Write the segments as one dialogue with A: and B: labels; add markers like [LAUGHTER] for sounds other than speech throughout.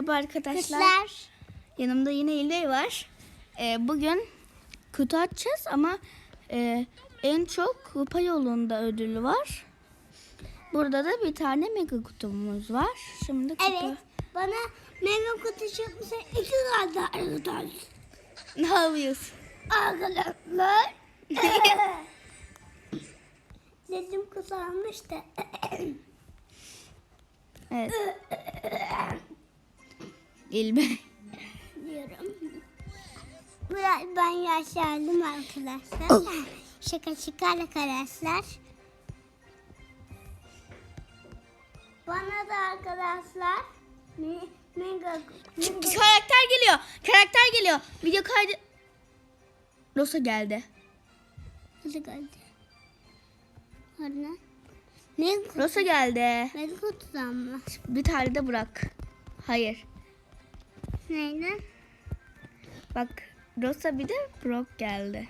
A: Merhaba arkadaşlar.
B: Kızlar.
A: Yanımda yine İlbey var. Ee, bugün kutu açacağız ama e, en çok kupa yolunda ödülü var. Burada da bir tane mega kutumuz var. Şimdi kupa...
B: Evet. Bana meyve kutusu yapmışsa iki tane arkadaşlar.
A: Ne yapıyorsun?
B: Arkadaşlar. [LAUGHS] Sesim kısalmış da.
A: Evet. [LAUGHS] İlbey.
B: diyorum. Biraz ben yaşlandım arkadaşlar. şaka şaka arkadaşlar. Bana da arkadaşlar me- mega, mega
A: Karakter geliyor. Karakter geliyor. Video kaydı... Rosa geldi.
B: kutu geldi. Orada. Ne?
A: Rosa geldi.
B: Ne kutudan mı?
A: Bir tane de bırak. Hayır.
B: Neyden?
A: Bak Rosa bir de Brock geldi.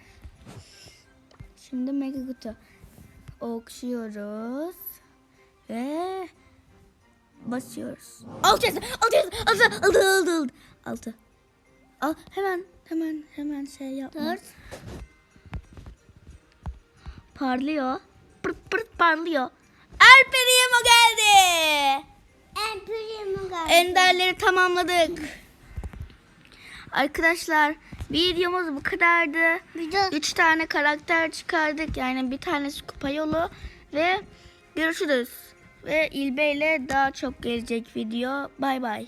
A: Şimdi mega kutu. Okşuyoruz. Ve basıyoruz. Alacağız. Alacağız. Altı. Altı. Altı. Altı. Altı. Al hemen hemen hemen şey yapma.
B: Dört.
A: Parlıyor. Pırt pırt parlıyor. El Primo geldi.
B: En primo geldi.
A: Enderleri tamamladık. Arkadaşlar videomuz bu kadardı.
B: Video
A: Üç tane karakter çıkardık. Yani bir tanesi kupa yolu. Ve görüşürüz. Ve İlbe ile daha çok gelecek video. Bay bay.